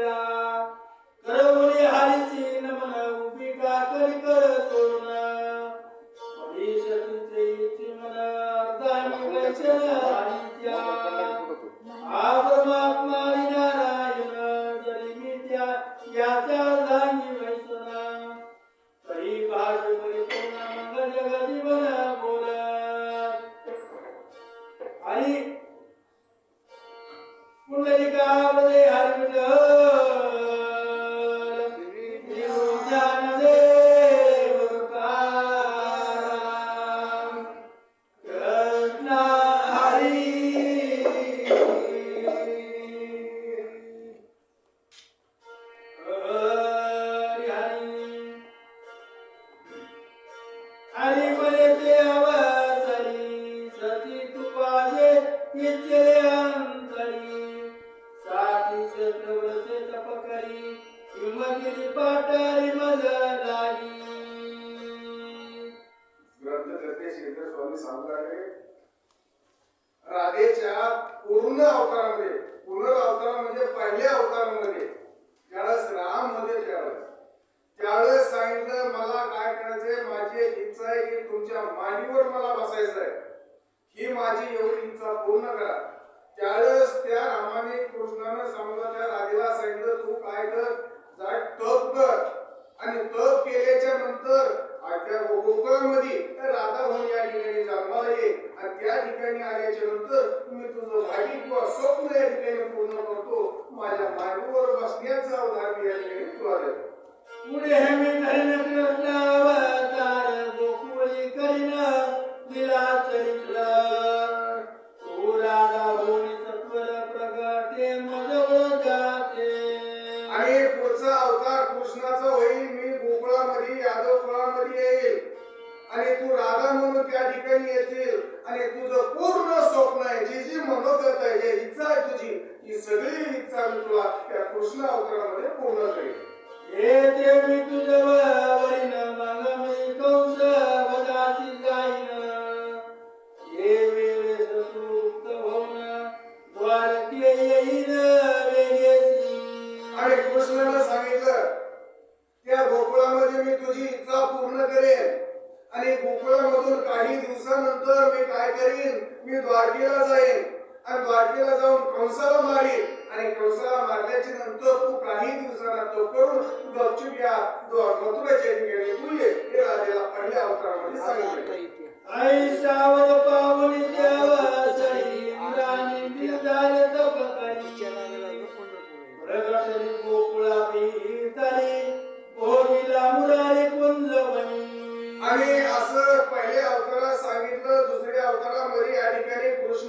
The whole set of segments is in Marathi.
Ta-da! या ठिकाणी ये आणि त्या ठिकाणी आल्याच्यानंतर मी तुझं भागी किंवा स्वप्न या ठिकाणी पूर्ण करतो. माझ्या मांडीवर बसण्याचं अवधान मी या ठिकाणी तुला देतो पुढे हे मी धरण अवतार गोकुळी करीन दिला चरित्र. तू राधा होनी सत्वर प्रगटे मजवर जाते. आणि पुढचा अवतार कृष्णाचा होईल. मी गोकुळामध्ये यादव कुळामध्ये येईल. आणि तू राधा म्हणून त्या ठिकाणी येशील. आणि तुझं पूर्ण स्वप्न आहे जी जी मनोगत आहे जी इच्छा आहे तुझी ही सगळी इच्छा मी तुला त्या कृष्ण अवतारामध्ये पूर्ण करेल हे देवी तुझवरीन मगमी कंस वदासी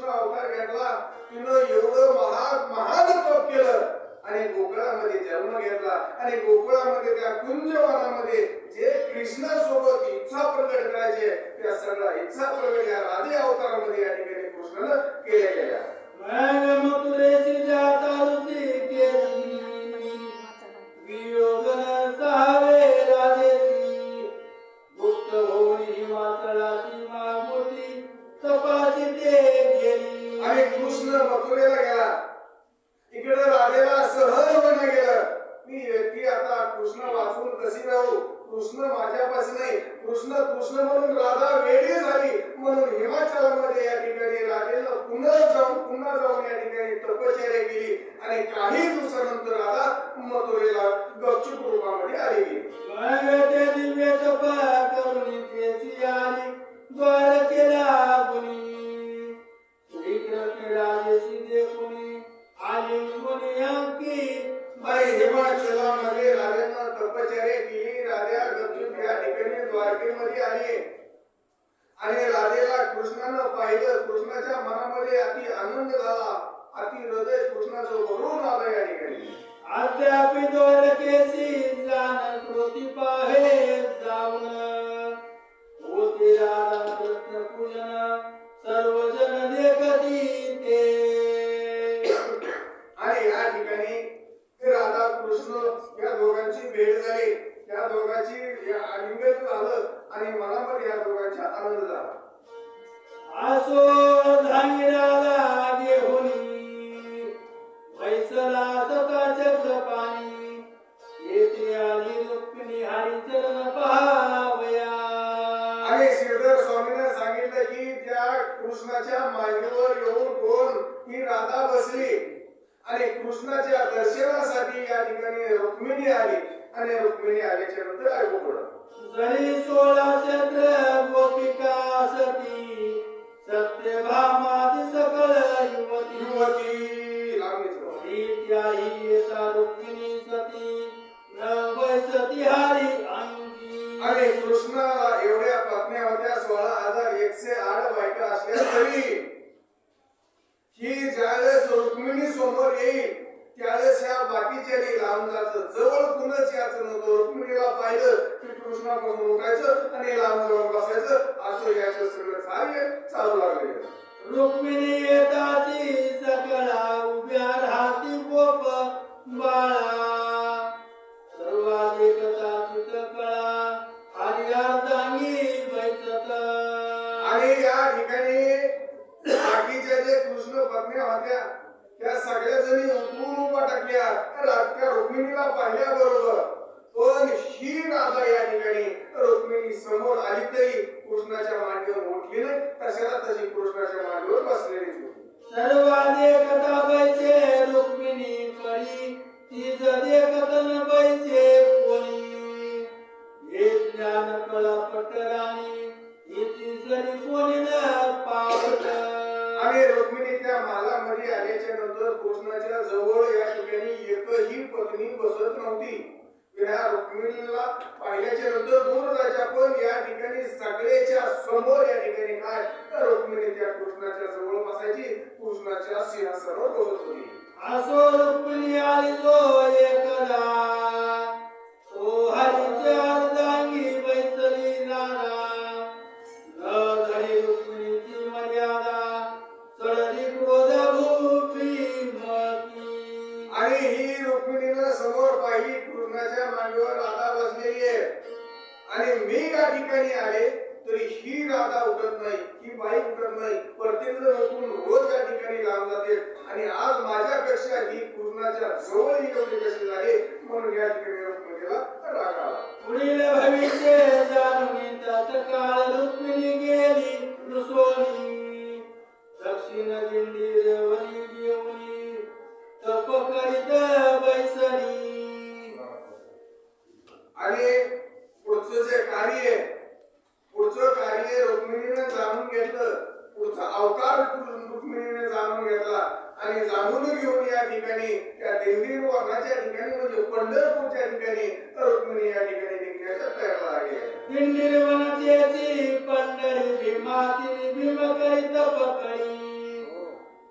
कृष्ण अवतार घेतला. तिनं एवढं महान महान तप केलं. आणि गोकुळामध्ये जन्म घेतला. आणि गोकुळामध्ये त्या कुंजवनामध्ये जे कृष्णासोबत इच्छा प्रकट करायचे त्या सगळ्या इच्छा प्रकट या राधे अवतारामध्ये या ठिकाणी कृष्णानं केल्या गेल्या मग मथुरेसी जाता ऋषिकेशी वियोगन मागोटी तपासी ते गेली आणि कृष्ण मथुरेला गेला. इकडे राधेला सहज होणं गेलं. मी व्यक्ती आता कृष्ण वाचून कशी राहू. कृष्ण माझ्यापाशी नाही कृष्ण कृष्ण म्हणून राधा वेळी झाली. म्हणून हिमाचलमध्ये या ठिकाणी राधेला पुन्हा जाऊन पुन्हा जाऊन या ठिकाणी तपश्चर्या केली. आणि काही दिवसानंतर राधा मथुरेला गपचूप रूपामध्ये आली. कृष्ण या दोघांची भेट झाली. त्या दोघांची लिंगच झालं आणि मनामध्ये या दोघांचा आनंद झाला. असो धानिराला देहुनी वैसला सकाचक्र पाणी येथे आली रुक्मिणी हरी चरण पहावया. आणि श्रीधर स्वामीने सांगितलं की त्या कृष्णाच्या मांडीवर येऊन कोण? ही राधा बसली. दर्शनासाठी या ठिकाणी रुक्मिणी आली आणि रुक्मिणी आल्याच्यानंतर ऐकू पडलं जरी सोळा चंद्र गोपिका सती सत्यभामादी सकळ युवती. युवती लावणीचं त्याही रुक्मिणी सती न वैसती हरी अंगी आणि कृष्णाला एवढ्या पत्न्या होत्या सोळा हजार एकशे आठ बायका असल्या तरी की ज्यावेळेस रुक्मिणी समोर येईल त्यावेळेस या बाकीच्या लांब जायचं. जवळ कुणच याचं नव्हतं. रुक्मिणीला पाहिलं की कृष्णापासून उठायचं आणि लांब जवळ बसायचं. असं याचं सगळं कार्य चालू लागले. रुक्मिणी येताची सकळा उभ्या राहती गोप बाळा होत्या त्या सगळ्या जणी उतरून उभा टाकल्या. रा- त्या रुक्मिणीला पाहिल्याबरोबर पण ही राधा या ठिकाणी रुक्मिणी समोर आली तरी कृष्णाच्या मांडीवर उठली नाही. तशाला तशी कृष्णाच्या मांडीवर बसलेली होती? सर्वाधिकता कृष्णाच्या जवळ या ठिकाणी एकही पत्नी बसत नव्हती. या रुक्मिणीला पाहिल्याच्या नंतर दूर जायच्या पण या ठिकाणी सगळ्याच्या समोर या ठिकाणी काय? तर रुक्मिणी त्या कृष्णाच्या जवळ बसायची. कृष्णाच्या सिंहासनावर बसत होती. असो रुक्मिणी आली जो एकदा. ओ हरीचे अर्धांगी बैसली नाना मांडीवर राधा बसलेली आहे. आणि मी या ठिकाणी आले तरी ही राधा उठत नाही ही बाई उठत नाही. प्रत्येक उठून रोज या ठिकाणी लांब जाते. आणि आज माझ्यापेक्षा ही पूर्णाच्या जवळ एवढी कशी झाली म्हणून या ठिकाणी रुक्मिणीला राग आला. पुढील भविष्य जाणून त्यात काळ रुक्मिणी गेली रुसोनी दक्षिण दिंडी रेवणी घेऊनी तप करीत बैसणी. आणि पुढचं जे कार्य पुढचं कार्य रुक्मिणीने जाणून घेतलं पुढचा अवतार रुक्मिणीने जाणून घेतला आणि जाणून घेऊन या ठिकाणी त्या देवी वर्णाच्या ठिकाणी म्हणजे पंढरपूरच्या ठिकाणी रुक्मिणी या ठिकाणी निघण्याचा तयार आहे. दिंडी वनतेची पंढरी भीमाती भीम करीत पकडी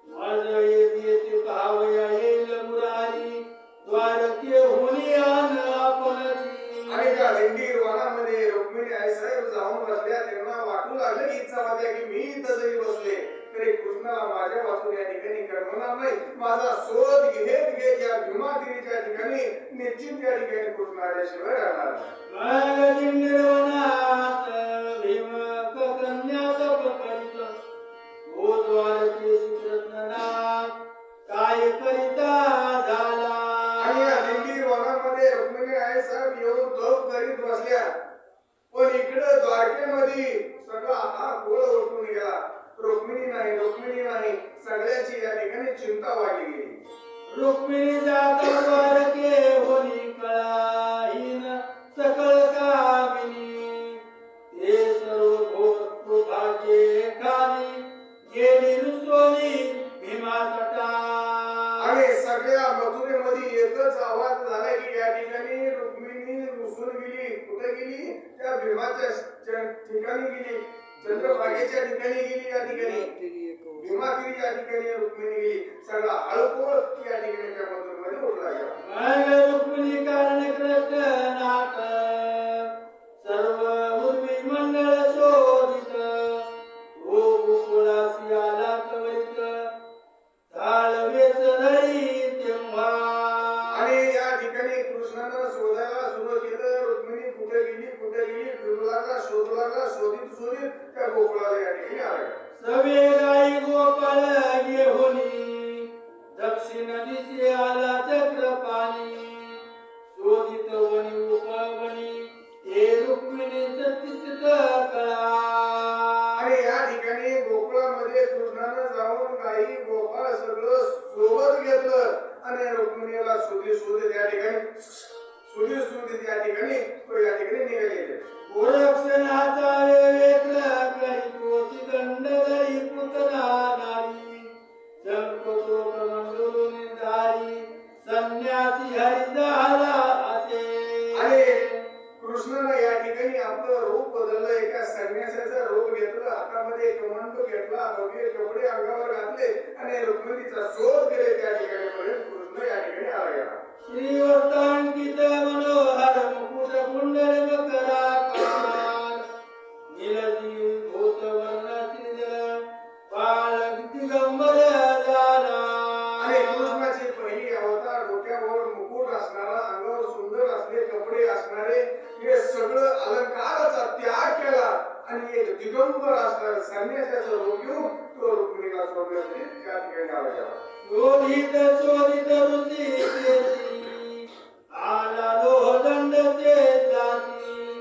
माझ येते पावया येईल मुरारी द्वारके होणी रुक्मिणी जाऊन बसल्या वाटू लागलं की इच्छा होत्या की मी इथं जरी बसले तरी कृष्णाला माझ्या वाचून या ठिकाणी करमणार नाही माझा शोध घेत घेत या ठिकाणी निश्चित या ठिकाणी राहणार कन्यात ओ काय करिता रुक्मिणी साहेब येऊन तप करीत बसल्या. पण इकडे द्वारकेमध्ये सगळा हा गोळ उठून गेला. रुक्मिणी नाही रुक्मिणी नाही. सगळ्याची या ठिकाणी चिंता वाढली गेली. रुक्मिणी जात द्वारके होली कळा कुठे गेली त्या भीमाच्या ठिकाणी गेली चंद्रभागेच्या ठिकाणी गेली या ठिकाणी. भीमागिरी या ठिकाणी रुक्मिणी गेली. सगळा अळकोळ या ठिकाणी त्या मंदिरमध्ये उठला गेला. कमंडो घेतला भव्य कपडे अंगावर घातले आणि रुक्मिणीचा शोध केले त्या ठिकाणी कृष्ण या ठिकाणी आला. गेला श्रीवस्तांकित मनोहर मुकुट कुंडल मकराकार निलजी भूत वर्ण श्रीधर बालक दिगंबर आणि कृष्णाची पहिली अवतार डोक्यावर मुकुट असणारा अंगावर सुंदर असले कपडे असणारे हे सगळं अलंकाराचा त्याग केला. दिगंबर असणार संन्यासाचं घेऊन तो रुक्मिणीला सोडण्यासाठी त्या ठिकाणी गेला शोधित शोधित ऋषी केसी आला लोह दंड ते जासी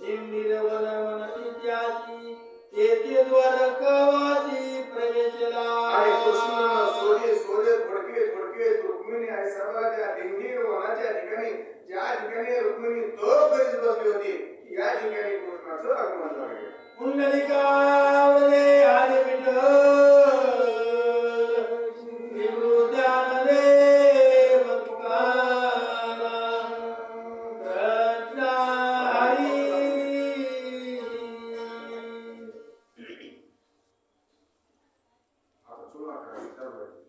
निंदिर वन मनती त्यासी तेथे द्वार कवासी प्रवेशला. आणि कृष्ण सोडे सोडे थोडके थोडके रुक्मिणी आणि सर्व त्या दिंडीर वनाच्या ठिकाणी ज्या ठिकाणी रुक्मिणी तप करीत बसली होती या ठिकाणी कृष्णाचं आगमन झालं. पुंडलिकावरे हरी विठ्ठल हरी. आता करा, विचार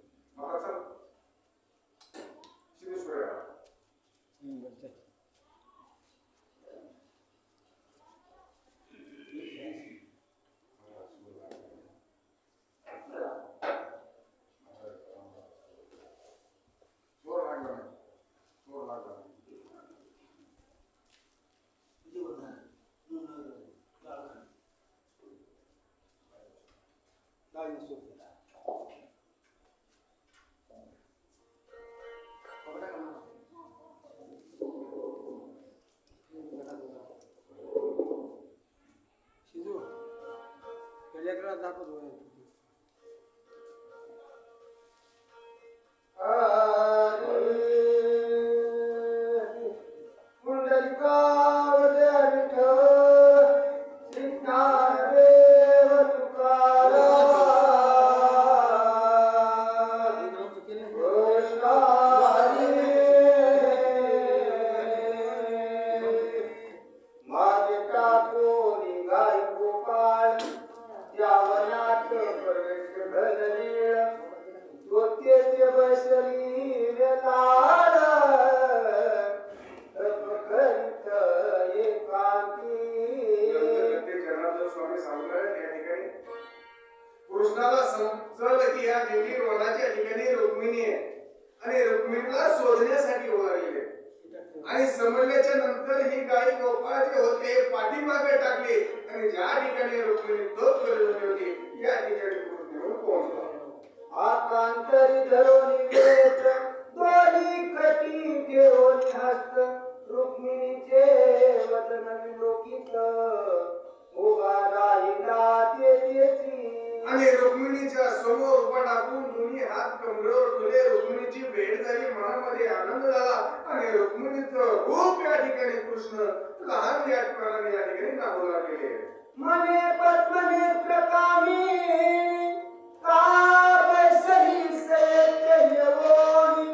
आणि रुक्मिणीला शोधण्यासाठी ओळखले आणि समजल्याच्या नंतर ही गाई गोपाळ होते पाठीमागे टाकले आणि ज्या ठिकाणी रुक्मिणी तप करत होती या ठिकाणी कृष्ण पोहोचला. आकांतरी धरोनी वेद दोन्ही कटी घेऊन हस्त रुक्मिणीचे वचन विलोकित. उभा राहिला तेथेची आणि रुक्मिणीच्या समोर उभा टाकून दोन्ही हात कमरेवर ठेवले. रुक्मिणीची भेट झाली मनामध्ये आनंद झाला आणि रुक्मिणीचं रूप या ठिकाणी कृष्ण लहान या ठिकाणी या ठिकाणी नावू लागलेले मने पद्मनेत्र कामी का सही से येवोनी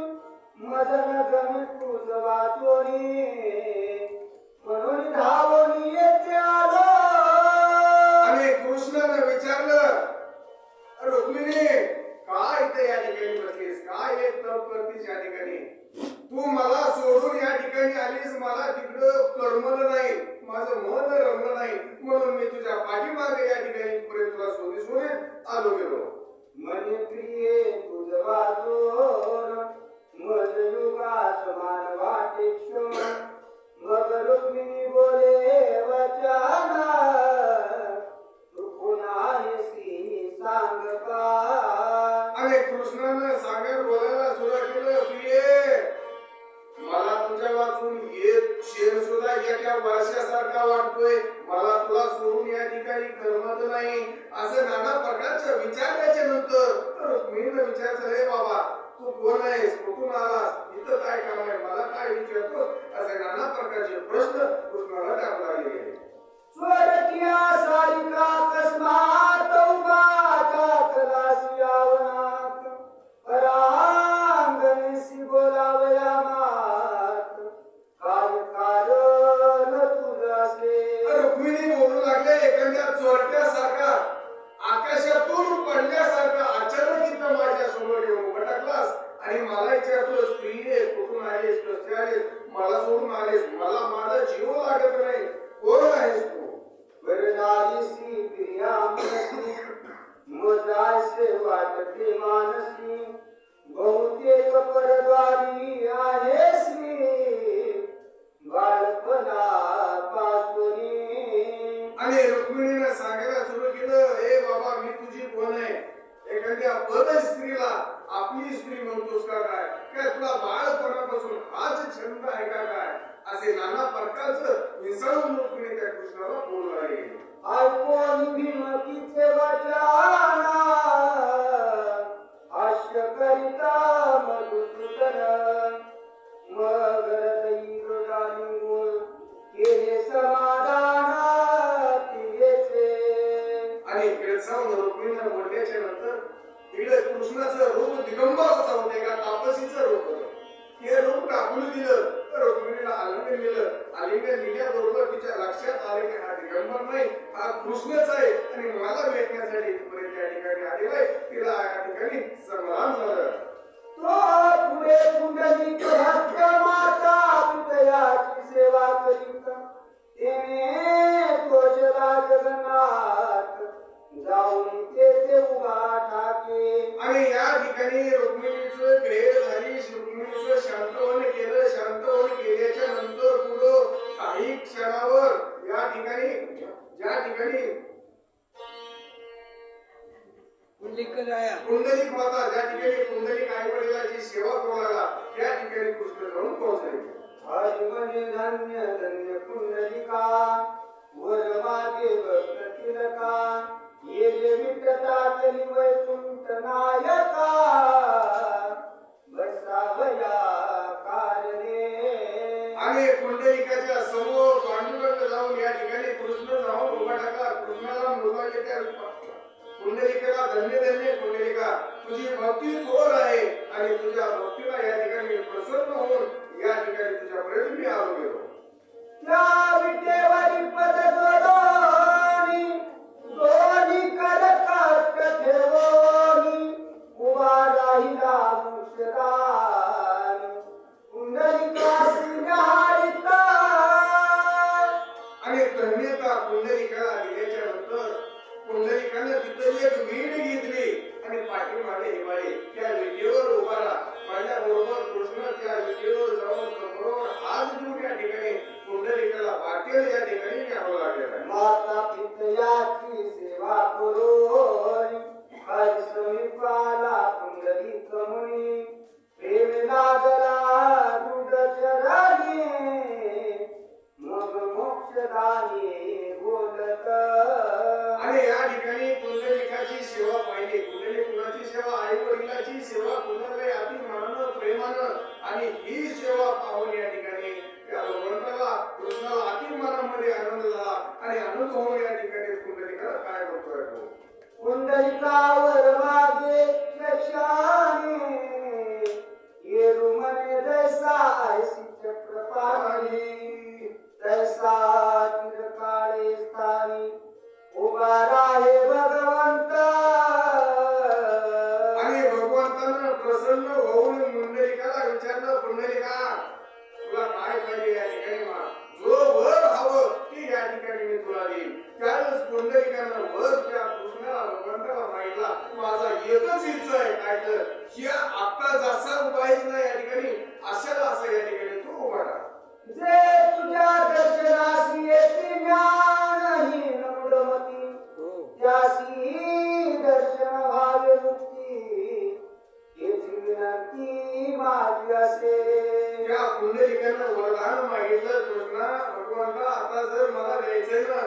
मदन गमी पूजवातो असल्यासारखा वाटतोय. मला तुला सोडून या ठिकाणी करमत नाही. असे नाना प्रकारच्या विचारल्याच्या नंतर रुक्मिणीनं विचारचं रे बाबा तू कोण आहेस? कुठून आलास? इथं काय काम आहे? मला काय विचारतो असे नाना प्रकारचे प्रश्न कृष्णाला टाकला गेले स्वर्गिया सारिका कस्मात उबाचा तलासी आवनात परांगणेशी बोलावया लागले एखाद्या चोरट्यासारखा आकाशातून पडल्यासारखा अचानक इथं माझ्यासमोर येऊन भटकलास आणि मला विचारतोस तू ये कुठून आलीस कसे आलीस? मला सोडून आलीस. मला माझा जीव लागत नाही. कोण आहेस तू? वरदारीसी प्रिया मनसी. मोजायसे वाटते मानसी. बहुतेक परद्वारी ऐकून भीमतीचे वचन हास्य करिता मधुसूदन. मग रतई मृगालिंगून केले समाधान तियेचे आणि इकडे जाऊन रुक्मिणीला बोलल्याच्या नंतर इकडे कृष्णाचं रूप दिगंबराचं होतं एका तापसीचं रूप होतं. हे रूप टाकून दिलं तर रुक्मिणीला आलिंगन दिलं आलिंगन दिल्याबरोबर तिच्या लक्षात आले की दिगंबर नाही. हा कृष्णच आहे. आणि मला भेटण्यासाठी इथपर्यंत या ठिकाणी आलेला आहे. तिला या ठिकाणी समाधान झालं. तो पुढे पुंडलिक भक्त माता पितयाची सेवा करीत. तेने जगन्नाथ जाऊन तेथे उभा ठाके. आणि या ठिकाणी रुक्मिणीचं भेद झाली रुक्मिणीचं शांतवन केलं. शांतवन केल्याच्यानंतर पुढं काही क्षणावर या ठिकाणी ज्या ठिकाणी कुंडलिक माता ज्या ठिकाणी कुंडलिक आई वडिलांची सेवा करू लागला त्या ठिकाणी कृष्ण जाऊन पोहोचले. धन्य धन्य पुंडलिका वर मागे भक्त तिलका ये जे विठ्ठला तरी वैकुंठ नायका बसावया कारणे आणि समोर पांडुरंग जाऊन या ठिकाणी कृष्ण जाऊन उभा टाकला कृष्णाला मृगाले त्या कुंडलिकेला धन्य धन्य कुंडलिका तुझी भक्ती थोर आहे आणि तुझ्या भक्तीला या ठिकाणी प्रसन्न होऊन या ठिकाणी तुझ्यापर्यंत मी आलो गेलो. त्या विद्येवारी पद जोडोनी दोन्ही करतात काट ठेवोनी उभा राहिला मुक्षदान கொண்டிருக்கிறது अति मनामध्ये आनंद झाला आणि आनंद होऊन या ठिकाणी कुंडलिकाला काय करतोय तो पुंडलिकावर मागे चक्षाने येरू म्हणे जैसा ऐसी चक्रपाणी तैसा चिरकाळे स्थानी उभा राहे भगवंत आणि भगवंतानं प्रसन्न होऊन मुंडलिकाला विचारलं ते या ठिकाणी मी तुला देईन. त्यावेळेस पुंडलिकानं वर त्या कृष्णाला भगवंताला मागितला माझा एकच इच्छा आहे. काय तर? या आता जसा उभा आहेस ना या ठिकाणी अशाला असं या ठिकाणी तू उभा राहा. जे तुझ्या दर्शनास येते म्या. घ्यायचंय ना.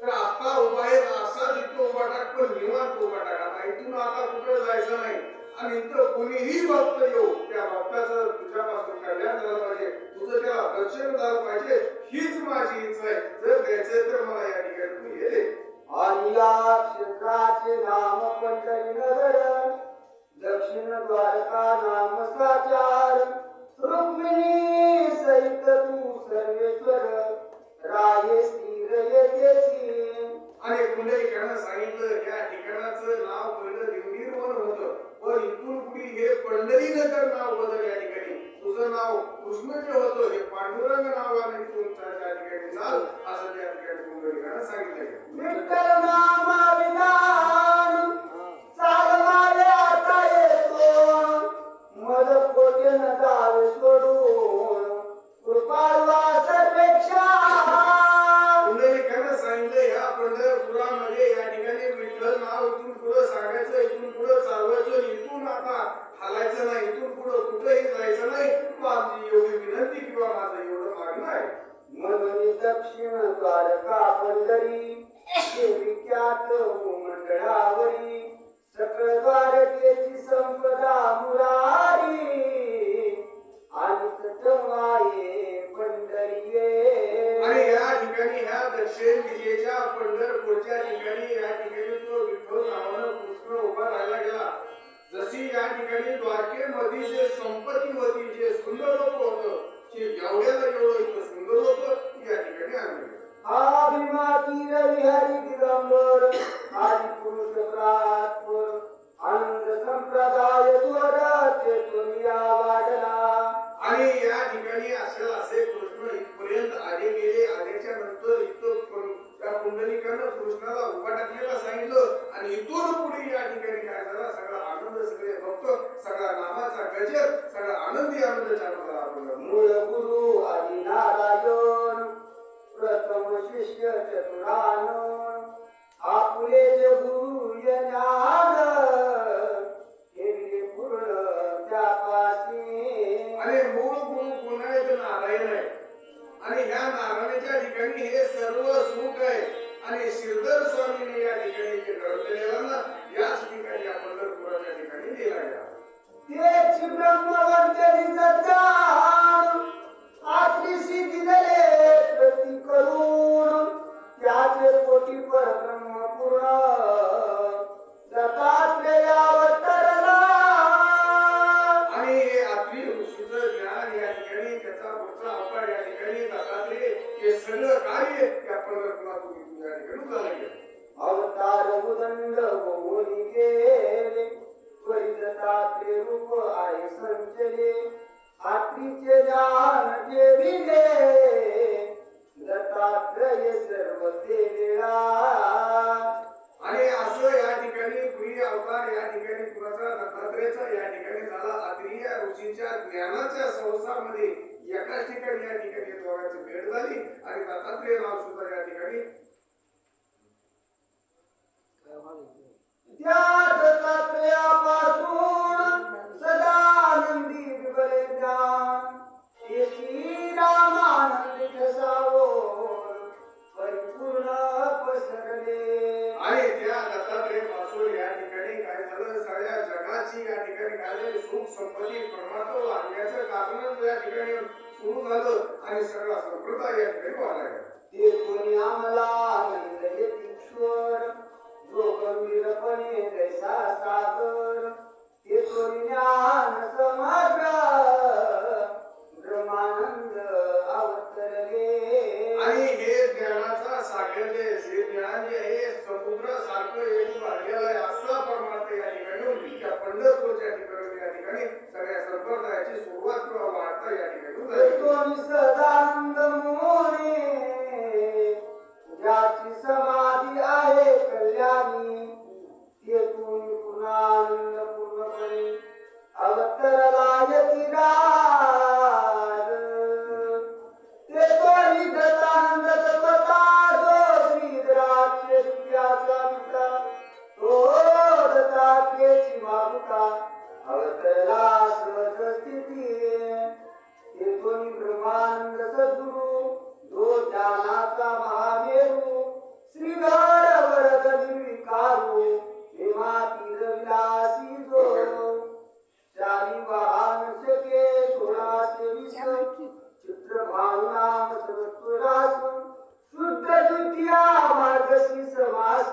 तर आता उभा आहे असा जिथं उभा टाक पण निवांत उभा टाक. आता इथून आता कुठं जायचं नाही. आणि इथं कोणीही भक्त येऊ त्या भक्ताचं तुझ्यापासून कल्याण झालं पाहिजे. तुझं त्याला दर्शन झालं पाहिजे. हीच माझी इच्छा आहे. जर द्यायचंय तर मला या ठिकाणी तू ये रे. क्षेत्राचे नाम पंचरी नगर दक्षिण द्वारका नाम साचार रुक्मिणी सहित तू सर्वेश्वर. सांगितलं ठिकाणाचं नाव पहिलं होतं. पण इथून पुढे हे पंढरी नगर नाव बदल या ठिकाणी. तुझं नाव कृष्ण जे होतं हे पांडुरंग नावाने तुमच्या त्या ठिकाणी. चाल असं त्या ठिकाणी सांगितलं पुढं सांगायचं इथून पुढं चालवायचं इथून आता हालायचं नाही इथून पुढं कुठेही जायचं नाही. माझी आमची एवढी विनंती किंवा माझं एवढं मागणं आहे. मधुनी दक्षिण द्वारका पंढरी देविक्यात मंडळावरी सकळ द्वारकेची संपदा मुला राहायला गेला. जशी या ठिकाणी द्वारकेमध्ये जे संपत्ती होती जे सुंदर लोक होतं ते एवढ्याला एवढं इतकं सुंदर होतं या ठिकाणी आणलं भीमा तीर विहारी दिगंबर आदि पुरुष प्रात्पर आनंद संप्रदाय द्वार ते दुनिया वाढला. आणि या ठिकाणी असे असे कृष्ण इथपर्यंत आले गेले. आल्याच्यानंतर इथं त्या पुंडलिकानं कृष्णाला उभा टाकलेला सांगितलं आणि इथून पुढे या ठिकाणी काय झाला? सगळा आनंद सगळे भक्त सगळा नामाचा गजर सगळा आनंदी आनंद चालू झाला मूळ गुरु आदि नारायण प्रथम शिष्य चतुरान आपले जे गुरु आणि ह्या नारायणाच्या ठिकाणी हे सर्व सुख आहे. आणि श्रीधर स्वामीने या ठिकाणी जे ग्रंथ लिहिला ना याच ठिकाणी या पंढरपुराच्या ठिकाणी लिहिला तेच ब्रह्मवंतरी ज्ञान आत्रिसी दिले प्रति करून त्याचे कोटी परब्रह्म पूर्ण. दत्तात्रेय अवतरला आणि आत्मी ऋषीचं ज्ञान या ठिकाणी त्याचा पुढचा अवतार कार्य या पंढरपुरातून इथून या ठिकाणी गेलं अवतार उदंड होऊन गेले परिदत्तात्रे रूप आहे संचले आत्रीचे ज्ञान जे विले दत्तात्रय सर्व ते आणि असं या ठिकाणी प्रिय अवतार या ठिकाणी कुणाचा दत्तात्रेयचा या ठिकाणी झाला. अत्रिय ऋषीच्या ज्ञानाच्या संसामध्ये एकाच ठिकाणी या ठिकाणी दोघांची भेट झाली आणि दत्तात्रेय राव सुद्धा या ठिकाणी. त्या दत्तात्रेयापासून सदा आनंदी विबले ज्ञान येथी रामानंद लागण्याचं या ठिकाणी सुरू झालं आणि सगळा संप्रदाय या ठिकाणी वाढला. ते कोणी आम्हाला आनंद येतीश्वर. जो गंभीरपणे जैसा सागर. ते कोणी ज्ञान ब्रह्मानंद अवतरले. आणि हे ज्ञानाचा सागर जे हे ज्ञान जे हे समुद्र सारखं एक भरलेलं आहे असा परमार्थ या ठिकाणी त्या पंढरपूरच्या ठिकाणी या ठिकाणी सगळ्या संप्रदायाची सुरुवात किंवा वार्ता या ठिकाणी सदानंद मोने ज्याची समाधी आहे कल्याणी तेथून पुन्हा आनंद पूर्णपणे अवतरला यतिराज ब्रह्मानंद सद्गुरु जो ज्ञानाचा महामेरू श्रीगार वरद निर्विकारू हेमातील विलासी जो चारी वाहन शके सोळाशे चित्र भावना सर्वत्व रासू शुद्ध द्वितीया मार्गशी समासू